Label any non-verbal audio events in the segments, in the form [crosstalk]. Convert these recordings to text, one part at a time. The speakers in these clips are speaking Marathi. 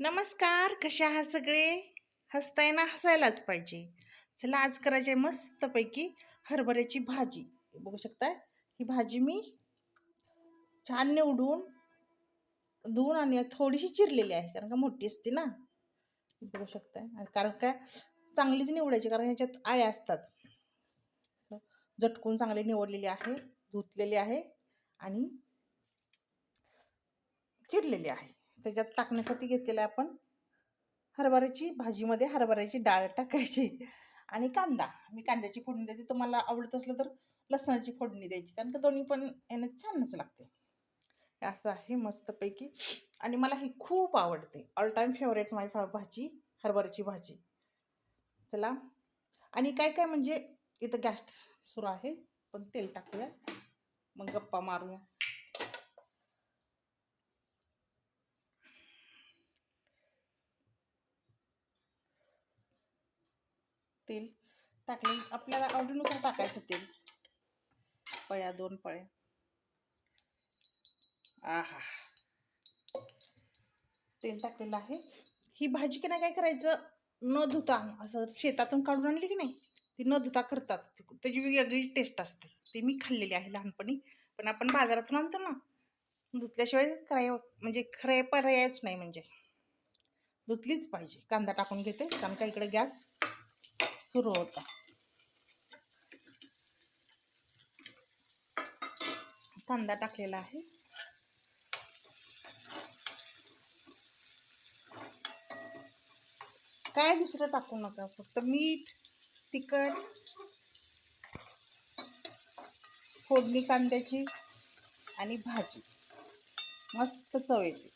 नमस्कार कशा आहात सगळे? हसताय ना हसायलाच पाहिजे. चला आज करायचे मस्तपैकी हरभऱ्याची भाजी. बघू शकताय ही भाजी मी छान निवडून धुवून आणि थोडीशी चिरलेली आहे कारण का मोठी असते ना. बघू शकताय. आणि कारण काय चांगलीच निवडायची कारण ह्याच्यात आळ्या असतात. झटकून चांगली निवडलेली आहे धुतलेली आहे आणि चिरलेली आहे. त्याच्यात टाकण्यासाठी घेतलेलं आहे आपण हरभऱ्याची भाजीमध्ये हरभऱ्याची डाळ टाकायची आणि कांदा. मी कांद्याची फोडणी देते. तुम्हाला आवडत असलं तर लसणाची फोडणी द्यायची कारण का दोन्ही पण याने छानच लागते. असं आहे मस्तपैकी. आणि मला ही खूप आवडते. ऑल टाईम फेवरेट माय भाजी हरभऱ्याची भाजी. चला. आणि काय काय म्हणजे इथं गॅस सुरू आहे. पण तेल टाकूया. मग गप्पा मारूया. तेल टाकले आपल्याला आवडीनुसार टाकायचं तेल. पळ्या दोन पळ्या. आहा. तेल टाकलेलं आहे. ही भाजी की नाही काय करायचं? न धुता असं शेतातून काढून आणली की नाही? ती न धुता करतात. त्याची वेगळी टेस्ट असते. ती मी खाल्लेली आहे लहानपणी. पण आपण बाजारातून आणतो ना धुतल्याशिवाय कराय म्हणजे खरे पर्यायच नाही म्हणजे. धुतलीच पाहिजे. कांदा टाकून घेते कारण का इकडे गॅस सुरू होता. कांदा टाकलेला आहे. काय दुसरं टाकू नका फक्त मीठ तिखट फोडणी कांद्याची आणि भाजी. मस्त चव येते.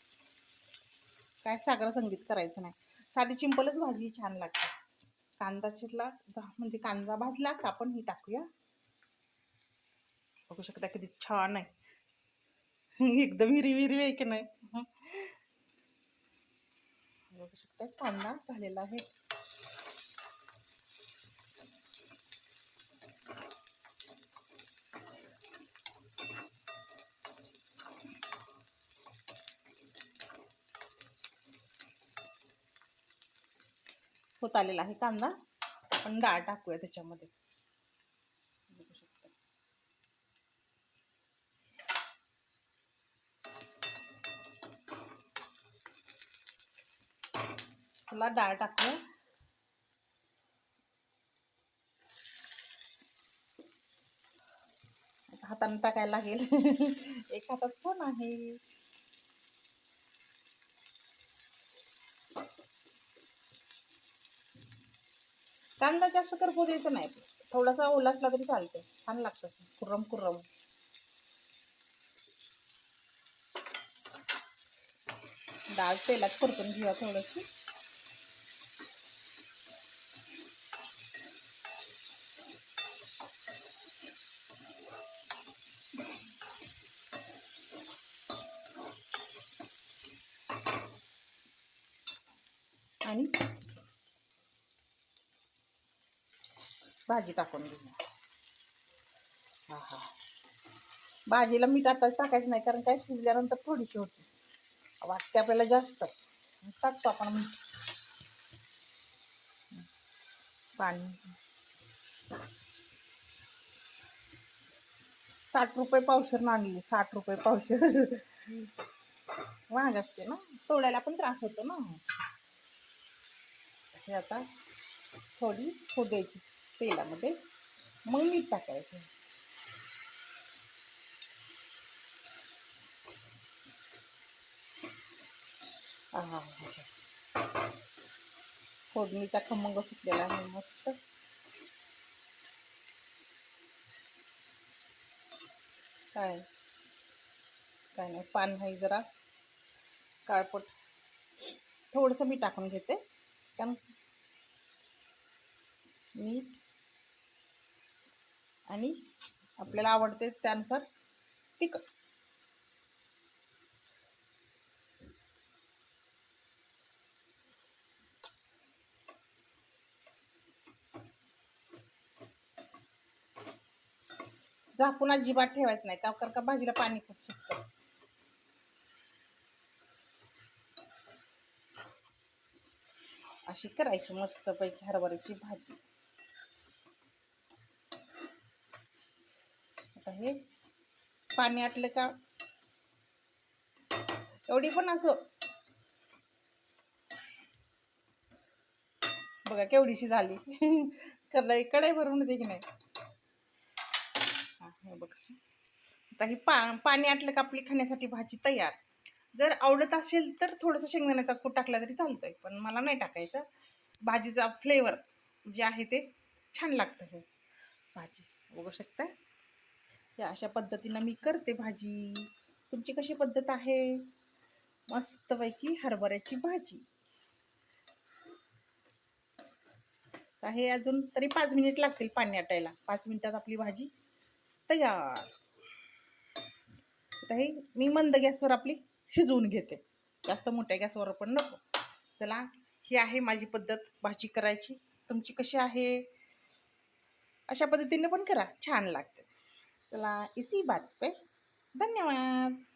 काय सागरा संगीत करायचं नाही. साधी चिंपलच भाजी छान लागते. कांदा चिरला म्हणजे कांदा भाजला का आपण ही टाकूया. बघू शकता किती छान आहे. [laughs] एकदम हिरवी हिरवी आहे की नाही. [laughs] बघू शकता कांदा झालेला आहे. होत आलेला आहे कांदा. आपण डाळ टाकूया त्याच्यामध्ये. बघू चला डाळ टाकूया. हाताने टाकायला लागेल. [laughs] एक हातात फोन आहे. कांदा जास्त करपू द्यायचा नाही. थोडासा ओला असला तरी चालते छान लागतं. कुर्रम कुर्रम डाळ तेलात परतून घेऊया थोडंशी. आणि भाजी टाकून घेऊया हा हा. भाजीला मीठ आता टाकायचं नाही कारण काय शिजल्यानंतर थोडीशी होती. वाटते आपल्याला जास्त. टाकतो आपण मीठ. पाणी. साठ रुपये पावसर आणली साठ रुपये पावशर. महाग असते ना तोडायला पण त्रास होतो ना. हे आता थोडी द्यायची. तेलामध्ये मग मीठ टाकायचं. हा फोडणीचा खमंग सुटलेला आहे मस्त. काय? काय नाही पान नाही जरा. काळपट. थोडंसं मी टाकून घेते. कारण मीठ आणि आपल्याला आवडते त्यानुसार तिखट झाकून अजिबात ठेवायचं नाही का कारण का भाजीला पाणी खूप सुटतं. अशी करायची मस्तपैकी हरभऱ्याची भाजी. आता हे पाणी आटलं का? एवढी पण असं. बघा केवढीशी झाली. [laughs] कला कडाई भरून होते की नाही? हे बघ आता ही पा पाणी आटलं का आपली खाण्यासाठी भाजी तयार. जर आवडत असेल तर थोडंसं शेंगदाण्याचा कूट टाकला तरी चालतंय पण मला नाही टाकायचं. भाजीचा फ्लेवर जे आहे ते छान लागतं हे. भाजी बघू शकता या अशा पद्धतीनं मी करते भाजी. तुमची कशी पद्धत आहे? मस्तपैकी हरभऱ्याची भाजी. तर हे अजून तरी पाच मिनिट लागतील पाणी आटायला. पाच मिनिटात आपली भाजी तयार. हे मी मंद गॅसवर आपली शिजवून घेते. जास्त मोठ्या गॅसवर पण नको. चला ही आहे माझी पद्धत भाजी करायची. तुमची कशी आहे? अशा पद्धतीने पण करा. छान लागते. चला इसी बात पे. धन्यवाद.